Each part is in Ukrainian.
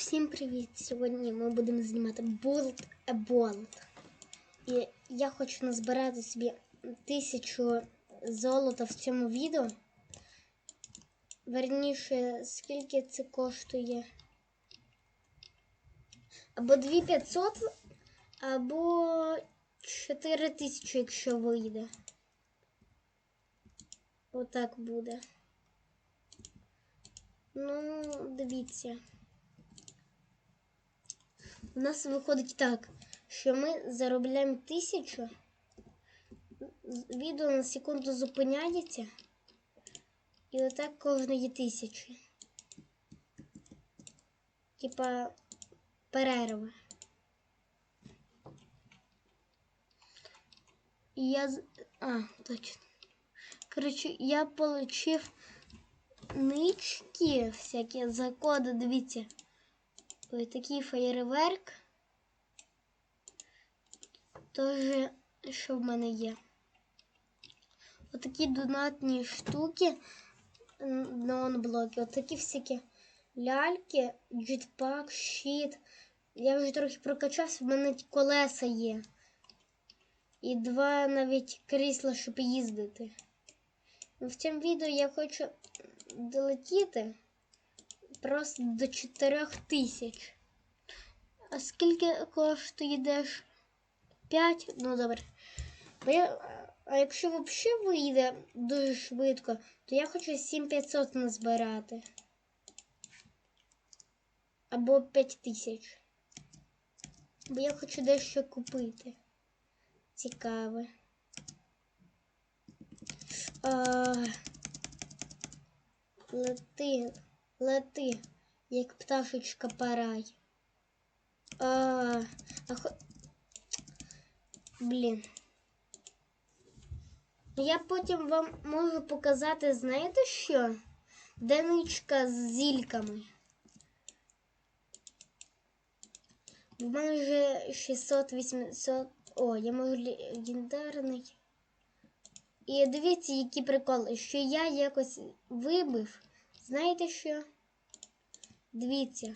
Всім привіт! Сьогодні ми будемо знімати a Bolt. І я хочу назбирати собі тисячу золота в цьому відео. Верніше, скільки це коштує? Або 2500, або 4000, якщо вийде. Отак буде. Ну, дивіться. У нас виходить так, що ми заробляємо тисячу. Відео на секунду зупиняється. І отак кожної тисячі. Типа перерва. І я А, точно. Коротше, я получив нички всякі за коди, дивіться. Ось такий феєрверк. Тоже, що в мене є. Отакі донатні штуки на онблоки. Отакі всякі ляльки, джетпак, щит. Я вже трохи прокачався, в мене колеса є. І два навіть крісла, щоб їздити. В цьому відео я хочу долетіти просто до 4 тисяч. А скільки коштує йдеш? 5? Ну добре. Бо я, а якщо взагалі вийде дуже швидко, то я хочу 7500 назбирати. Або 5000. Бо я хочу дещо купити. Цікаве. А, лети, як пташечка парай. А, а, хо- Блін. Я потім вам можу показати, знаєте що? Деничка з зільками. В мене вже 600-800. О, я можу легендарний. І дивіться, які приколи, що я якось вибив. Знаєте що? Дивіться.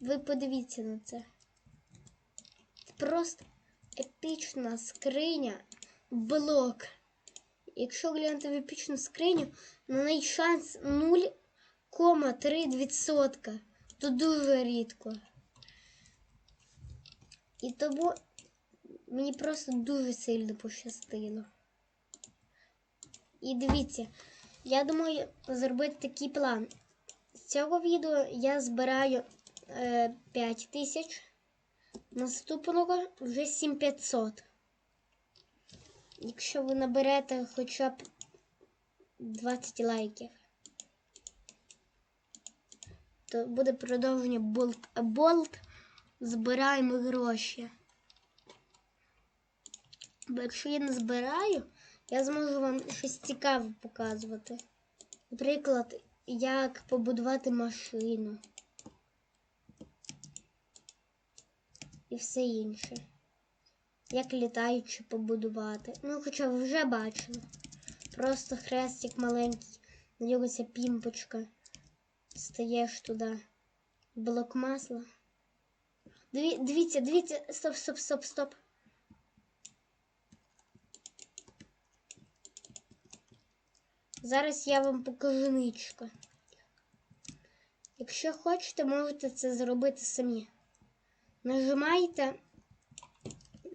Ви подивіться на це. Це просто епічна скриня блок. Якщо глянути в епічну скриню, на неї шанс 0,3%. То дуже рідко. І тому мені просто дуже сильно пощастило. І дивіться, я думаю зробити такий план. З цього відео я збираю е, 5 тисяч. Наступного вже 7500. Якщо ви наберете хоча б 20 лайків, то буде продовження болт а болт. Збираємо гроші. Бо якщо я не збираю, я зможу вам щось цікаве показувати. Наприклад, як побудувати машину. І все інше. Як літаючи побудувати. Ну, хоча ви вже бачили. Просто хрестик маленький, на нього ця пімпочка. Стаєш туди. Блок масла. Дивіться, дивіться, стоп, стоп, стоп, стоп. Зараз я вам покажу ничко. Якщо хочете, можете це зробити самі. Нажимаєте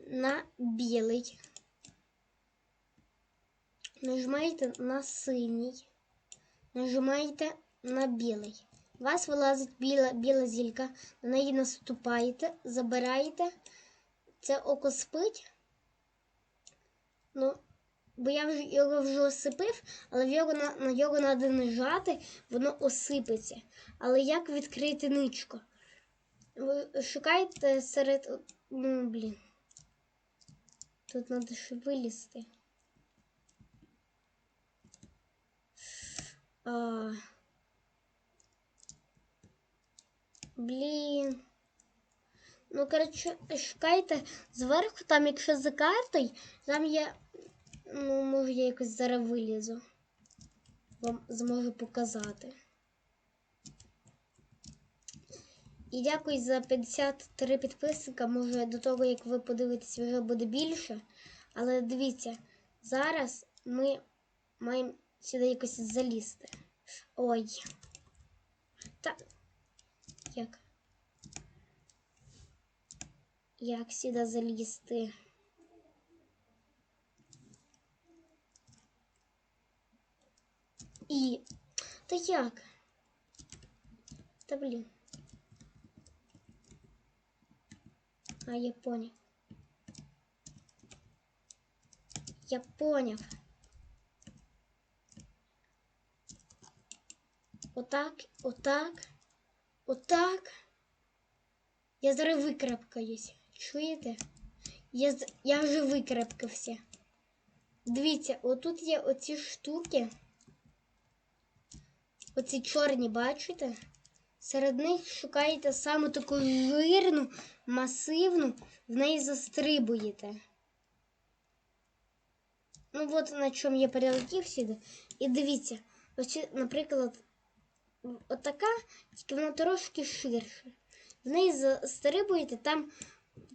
на білий. Нажимаєте на синій. Нажимаєте на білий. У вас вилазить біла, біла зілька, на неї наступаєте, забираєте. Це око спить. Ну, бо я вже його вже осипив, але його, на, його треба нажати, воно осипеться. Але як відкрити ничко? Ви шукаєте серед. Ну, блін. Тут треба ще вилізти. А... Блін. Ну, коротше, шукайте зверху, там, якщо за картою, там є. Ну, може, я якось зараз вилізу. Вам зможу показати. І дякую за 53 підписника. Може, до того, як ви подивитесь, вже буде більше. Але дивіться, зараз ми маємо сюди якось залізти. Ой. Та. Як? Як сюди залізти? І. Та як? Та блін. А, я понял. Я поняв. Отак, отак, отак. Я зараз викрапкаюсь. Чуєте? Я, я вже викрапкався. Дивіться, отут є оці штуки. Оці чорні, бачите? Серед них шукаєте саме таку жирну, масивну, в неї застрибуєте. Ну, от на чому я перелетів сюди. І дивіться, ось, наприклад, отака, тільки вона трошки ширше. В неї застрибуєте, там,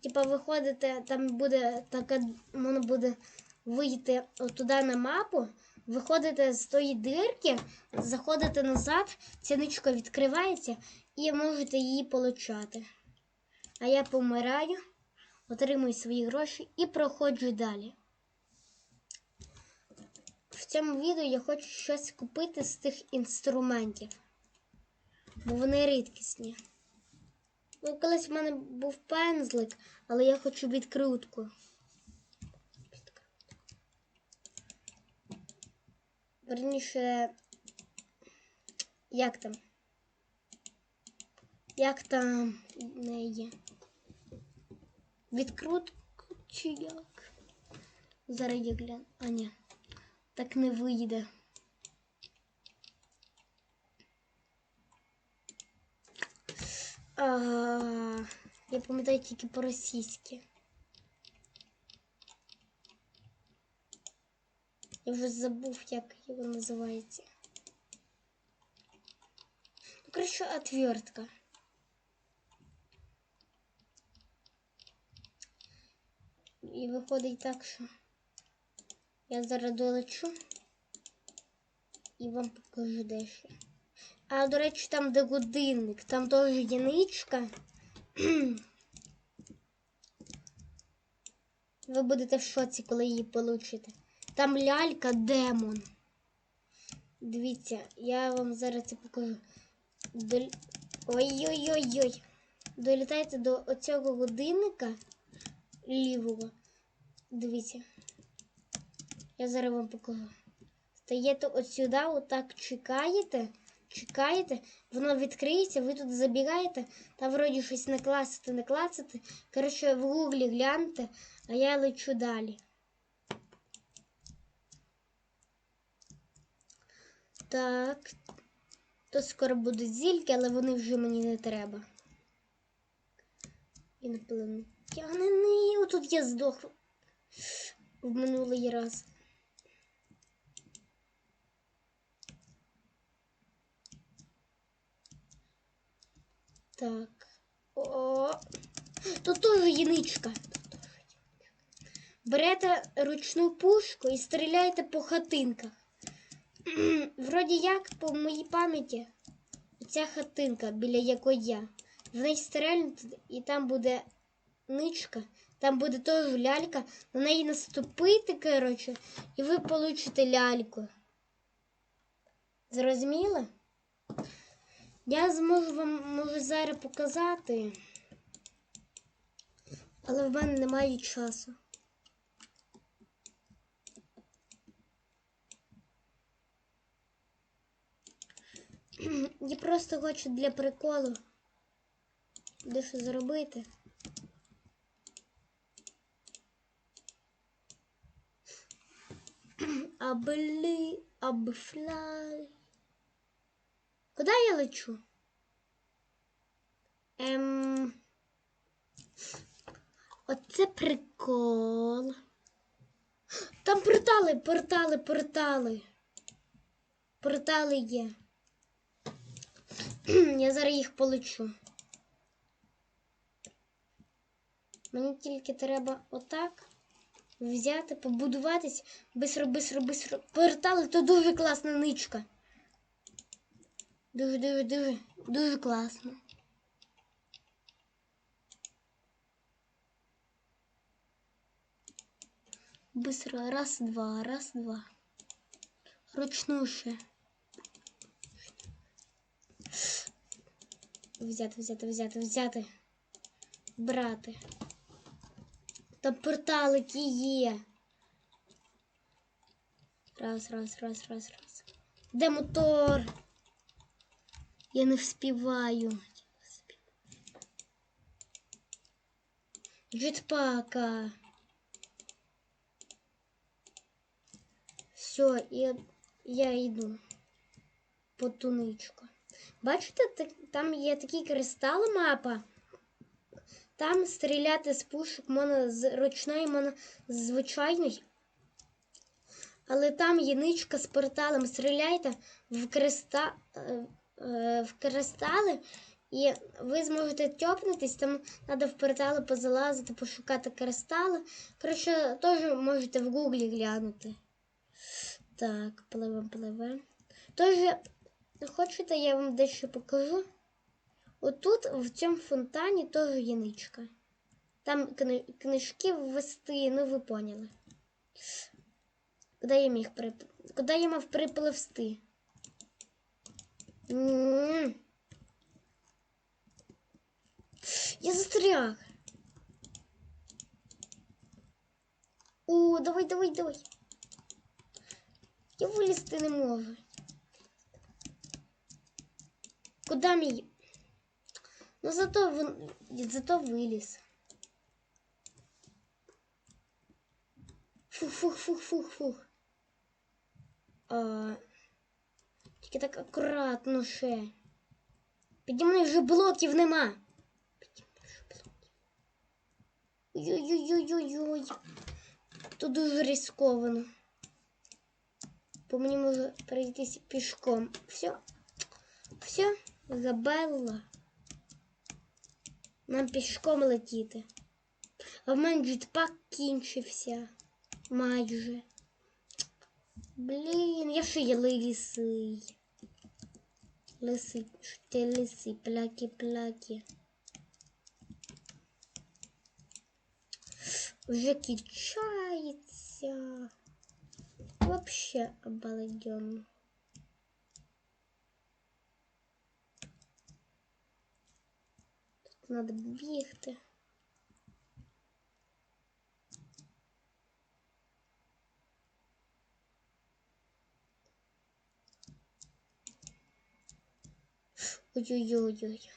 типа, виходите, там буде така, воно буде вийти туди на мапу, виходите з тої дирки, заходите назад, ця ничка відкривається і можете її получати. А я помираю, отримую свої гроші і проходжу далі. В цьому відео я хочу щось купити з тих інструментів, бо вони рідкісні. Ну, колись в мене був пензлик, але я хочу відкрутку. Верніше, як там? Як там не є? Відкрутку чи як? Зараз я гляну. А ні, так не вийде. А, я пам'ятаю тільки по-російськи. Я вже забув, як його називається. Ну, коротше, отвертка. І виходить так, що я зараз долечу і вам покажу дещо. А, до речі, там де годинник, там теж є ничка. Ви будете в шоці, коли її получите. Там лялька демон. Дивіться, я вам зараз це покажу. Ой-ой-ой-ой. Долітайте до оцього годинника лівого. Дивіться. Я зараз вам покажу. Стаєте от сюди, отак чекаєте, чекаєте, воно відкриється, ви тут забігаєте, та вроді щось накласити, накласити. Коротше, в гуглі гляньте, а я лечу далі. Так. То скоро будуть зільки, але вони вже мені не треба. Інопланетянини. Отут я здох в минулий раз. Так. О, тут теж яничка. Тут теж яничка. Берете ручну пушку і стріляєте по хатинках. Вроді як по моїй пам'яті, ця хатинка, біля якої я. В неї стрельнути, і там буде ничка, там буде теж лялька, на неї наступити, коротше, і ви получите ляльку. Зрозуміли? Я зможу вам можу зараз показати, але в мене немає часу. Я просто хочу для приколу дещо зробити. Абли, абфлай. Куди я лечу? Ем... Оце прикол. Там портали, портали, портали. Портали є. Я зараз їх полечу. Мені тільки треба отак взяти, побудуватись. Бистро, бистро, бистро. Портали то дуже класна ничка. Дуже, дуже, дуже, дуже класно. Быстро. Раз, два, раз, два. Ручнуше. Взяти, взяти, взяти, взяти. Брати. Та порталики є. Раз, раз, раз, раз, раз. Де мотор? Я не вспіваю. Джетпака. Все, я, я йду по туничку. Бачите, там є такі кристали мапа. Там стріляти з пушок можна з ручної, можна з звичайної. Але там є ничка з порталом. Стріляйте в, креста, е, е, в кристали, і ви зможете тьопнутись, там треба в портали позалазити, пошукати кристали. Коротше, теж можете в гуглі глянути. Так, пливем, пливем. Тож, хочете, я вам дещо покажу. Отут, в цьому фонтані, теж є ничка. Там кни- книжки ввести, ну ви поняли. Куди я міг прип... Куди я мав припливсти? Я застряг. О, давай, давай, давай. Я вилізти не можу. Куди мій? Ну зато він зато виліз. Фух, фух, фух, фух, фух. А, тільки так акуратно ще. Піді мною вже блоків нема. Піді мною вже блоків. Ой-ой-ой-ой-ой. Тут дуже ризиковано. По мені може пройтись пішком. Все. Все, Забелла. Нам пішком летіти. А в мене джетпак кінчився. Майже. Блін, я ще є лисий. Лисий, що ти лисий, пляки-пляки. Вже кінчається. Вообще обалденно. Надо бігти. Ой-ой-ой-ой.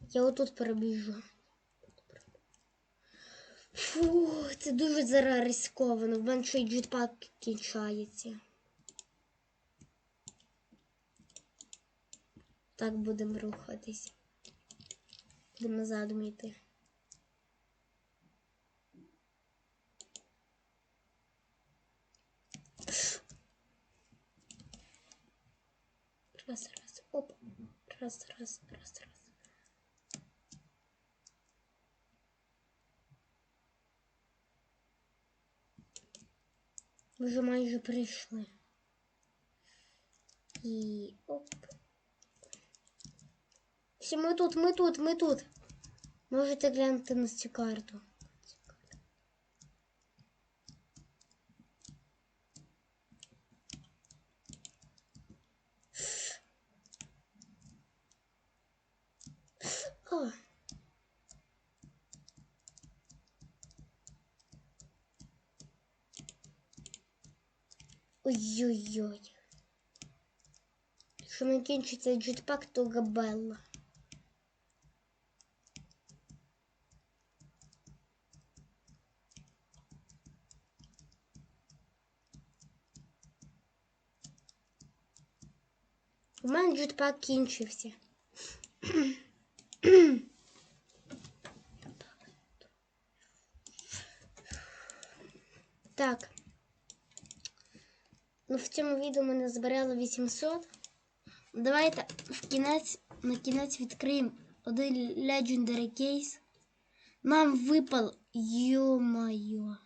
Я отут перебіжу. Фу, це дуже зараз ризиковано. В мене ще й джетпак кінчається. Так будемо рухатись. Будемо назад йти. Раз, раз, оп. Раз, раз, раз, раз. Вже майже прийшли. І оп. Все, ми тут, ми тут, ми тут. Можете глянути на цю карту. О. Ой-ой-ой. Якщо не кінчиться джетпак, то габелла. У мене джетпак кінчився. Так. Ну, в цьому відео ми назбирали 800. давайте в кінець, на кінець відкриємо один Legendary Case. Нам випав, йо-моє.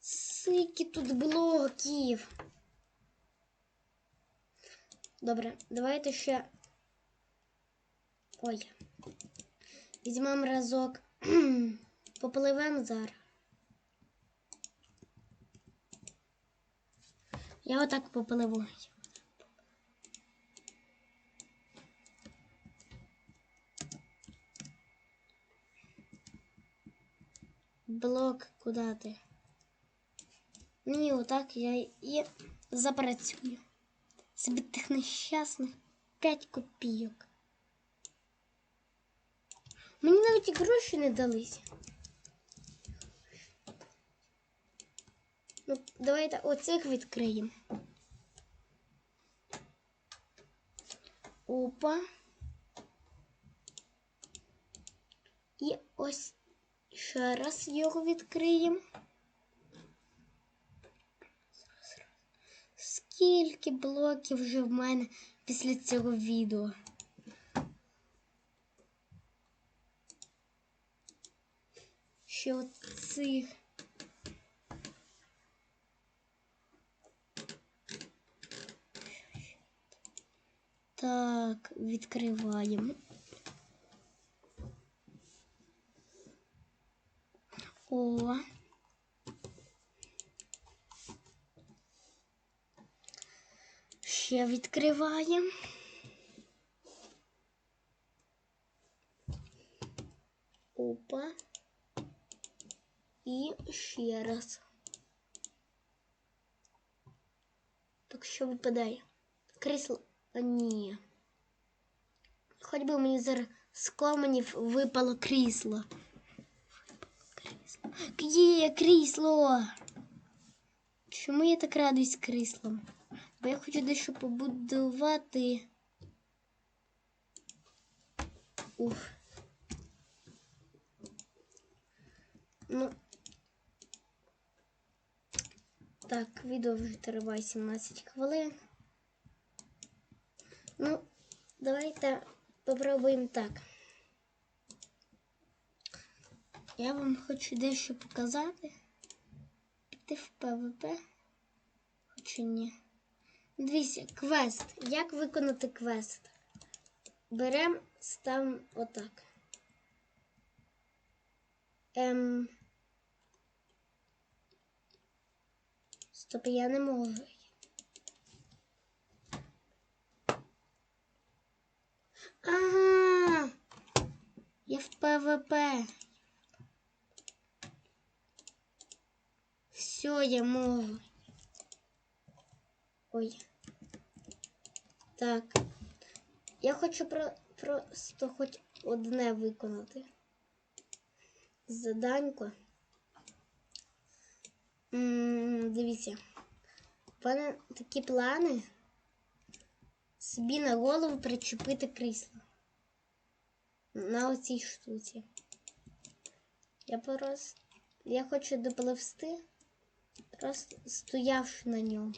Скільки тут блоків. Добре, давайте ще. Ой. Візьмемо разок. Попливемо зараз. Я отак попливу. Блок, куди ти? Ні, отак я і запрацюю. Собі тих нещасних 5 копійок. Мені навіть і гроші не дались. Ну, давайте оцих відкриємо. Опа. І ось ще раз його відкриємо. Скільки блоків вже в мене після цього відео? Ще оцих. Так, відкриваємо. О. Ще відкриваємо. Опа. І ще раз. Так що випадає? Крісло. Ні. Хоч би мені зараз з коменів випало крісло. Крісло. Є крісло. Чому я так радуюсь кріслом? Бо я хочу дещо побудувати. Уф. Ну. Так, відео вже триває 17 хвилин. Ну, давайте попробуємо так. Я вам хочу дещо показати. Піти в ПВП. Хочу ні. Дивіться, квест. Як виконати квест? Беремо, ставимо отак. Ем. Стоп, я не можу. Ага. Я в ПВП. Все, я можу. Ой. Так. Я хочу про, просто хоч одне виконати. Заданько. М, Дивіться. У мене такі плани собі на голову причепити крісло. На оцій штуці. Я просто. Я хочу допливсти, просто стоявши на ньому.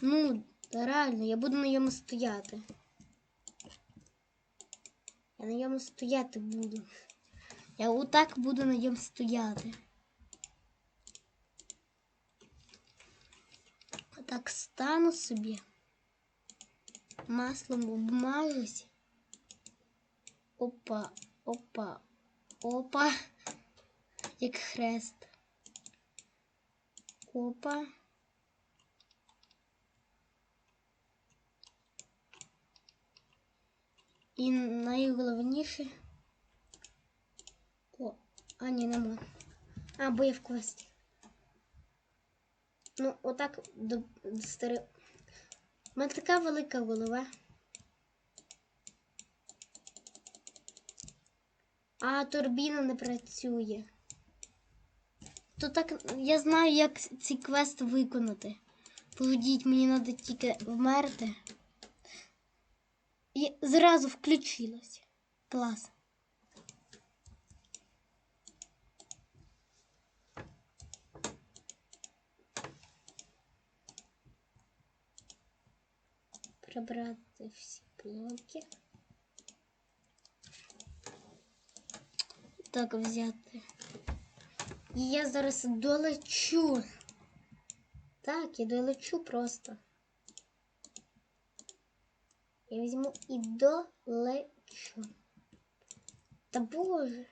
Ну, реально, я буду на ньому стояти. Я на ньому стояти буду. Я отак буду на ньому стояти. Отак стану собі. Маслом обмажусь. Опа, опа, опа. Як хрест. Опа. І найголовніше. О, а ні, нема. А, бо я в квесті. Ну, отак до, до стари. У мене така велика голова. А турбіна не працює. То так я знаю, як ці квести виконати. Погодіть, мені треба тільки вмерти. І зразу включилось. Клас. прибрати всі блоки. Так взяти. І я зараз долечу. Так, я долечу просто. Я візьму і долечу. Та боже.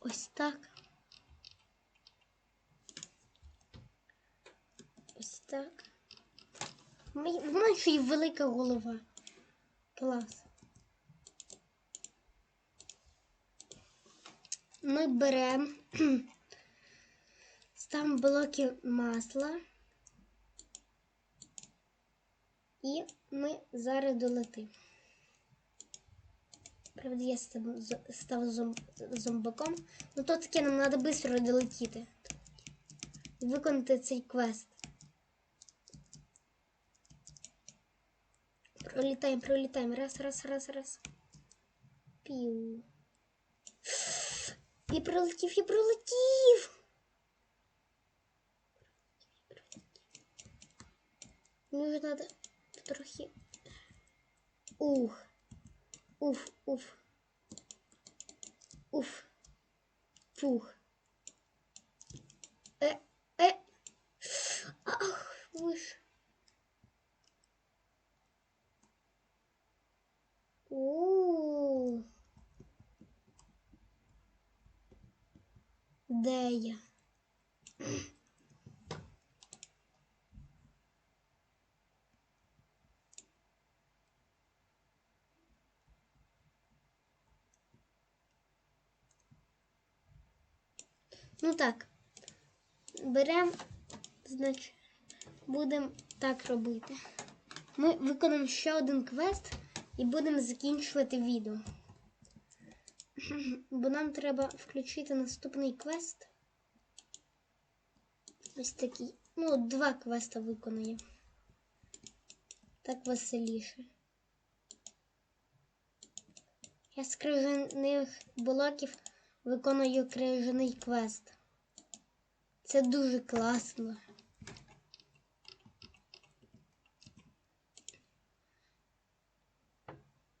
Ось так. Ось так. В мене ще й велика голова. Клас. Ми беремо, ставимо блоки масла. І ми зараз долетимо. Правда, я став, став зом, зомбаком. Ну то таке нам треба швидко долетіти. Виконати цей квест. Пролітаємо, пролітаємо. Раз, раз, раз, раз. Пів. І пролетів, і пролетів. Мені вже треба трохи. Ух. Уф, уф. Уф. Фух. Е, е. Ах, ви ж. Де я? Ну так. Беремо, значить, будемо так робити. Ми виконаємо ще один квест і будемо закінчувати відео. Бо нам треба включити наступний квест. Ось такий. Ну, два квеста виконаю. Так веселіше. Я з крижаних блоків виконую крижаний квест. Це дуже класно.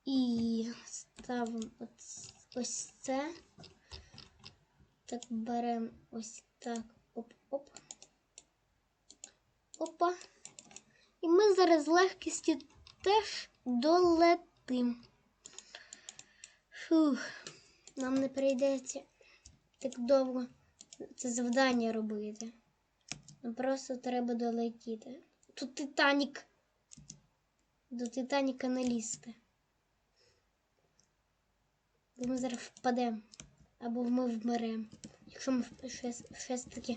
І ставимо ось, це. Так, беремо ось так. Оп-оп. Опа. І ми зараз з легкістю теж долетим. Фух, нам не прийдеться так довго це завдання робити. Нам просто треба долетіти. Тут Титанік. До Титаніка не лізти. Бо ми зараз впадемо. Або ми вмремо. Якщо ми щось, щось таке.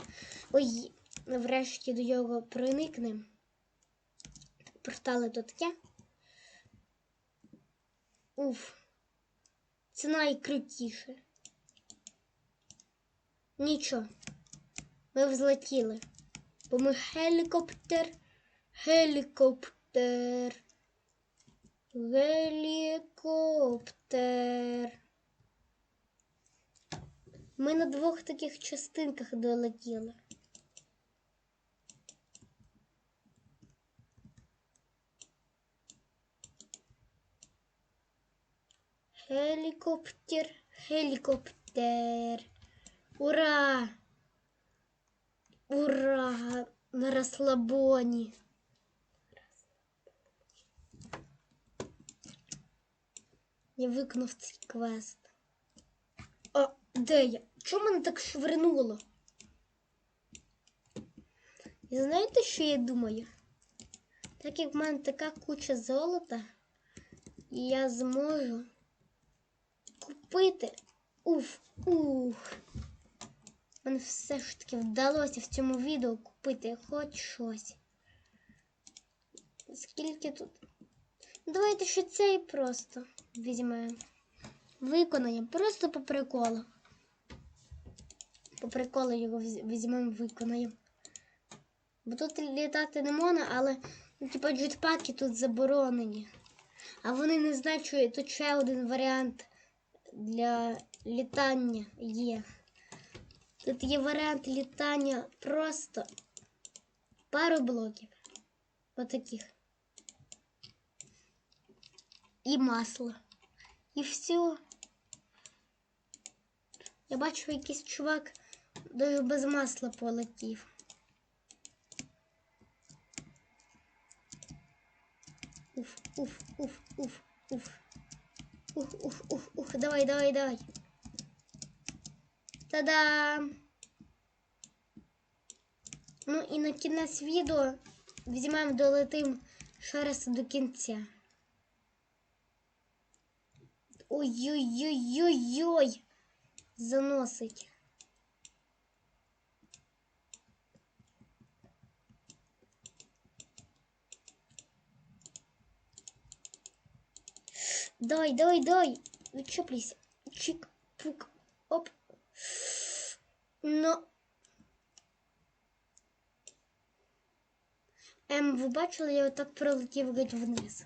Ой, врешті до його проникнемо. Портали то таке. Уф. Це найкрутіше. Нічого. Ми взлетіли. Бо ми гелікоптер. Гелікоптер. Гелікоптер. Ми на двох таких частинках долетіли. Гелікоптер, гелікоптер. Ура! Ура! На розслабоні. Я виконав цей квест. А де я? Чому мене так швирнуло? І знаєте, що я думаю? Так як в мене така куча золота, я зможу купити. Уф, ух. Мені все ж таки вдалося в цьому відео купити хоч щось. Скільки тут? Давайте ще цей просто візьмемо. Виконаємо. Просто по приколу. По приколу його візь- візьмемо, виконаємо. Бо тут літати не можна, але ну, типа джетпаки тут заборонені. А вони не знають, що тут ще один варіант для літання є. Тут є варіант літання просто пару блоків. Отаких. І масло. І все. Я бачу, якийсь чувак даже без масла полетів. Уф, уф, уф, уф, уф. Ух, ух, ух, ух, давай, давай, давай. Та-дам! Ну і на кінець відео візьмемо долетим ще раз до кінця. Ой-ой-ой-ой-ой! Заносить. Давай, давай, давай. Відчеплюсь. Чик, пук, оп. Ну. Ем, ви бачили, я отак пролетів геть вниз.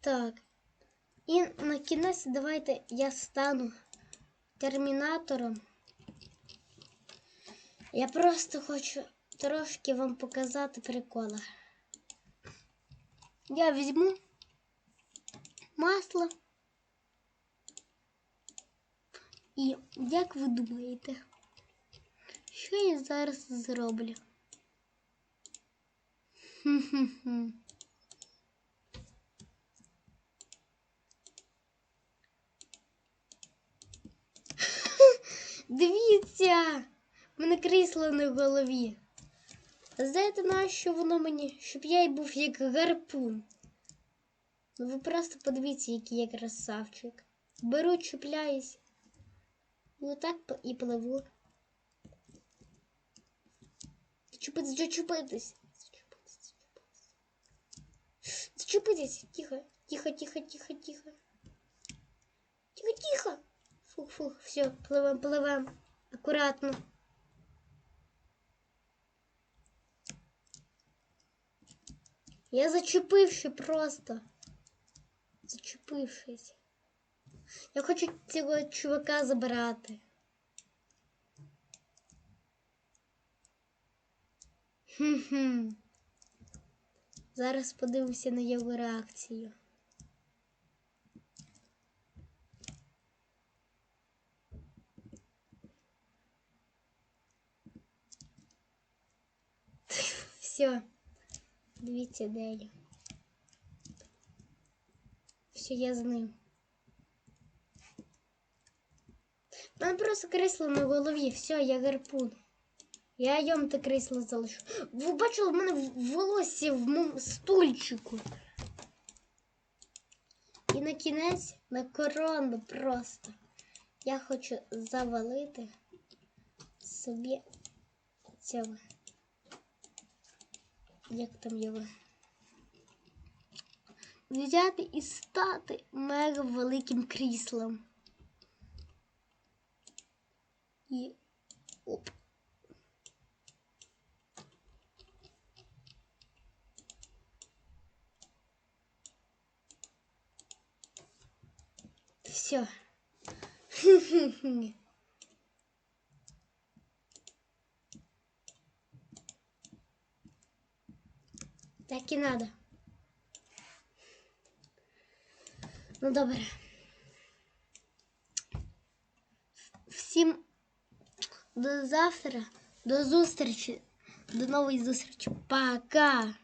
Так. І на кінець давайте я стану термінатором. Я просто хочу трошки вам показати приколи. Я візьму масло. І як ви думаєте, що я зараз зроблю? Хм-хм-хм. Дивіться, в мене крісло на голові. Знаєте, на що воно мені? Щоб я й був як гарпун. Ну ви просто подивіться, який я красавчик. Беру, чіпляюсь. І отак п- і пливу. Зачепитись, зачепитись. Зачепитись. Тихо, тихо, тихо, тихо, тихо. Тихо, тихо. Фух, фух, все, пливем, пливем. Акуратно. Я зачепивши просто. Зачепившись. Я хочу цього чувака забрати. Хм-хм. Зараз подивимося на його реакцію. Все. Дивіться, де я. Все, я з ним. У мене просто кресло на голові. Все, я гарпун. Я йому те кресло залишу. Ви бачили, в мене волосся в моєму стульчику. І на кінець на корону просто. Я хочу завалити собі цього. Як там його? Взяти і стати мега великим кріслом. І оп. Все. Так і надо. Ну добре. Всім до завтра, до зустрічі, до нової зустрічі. Пока!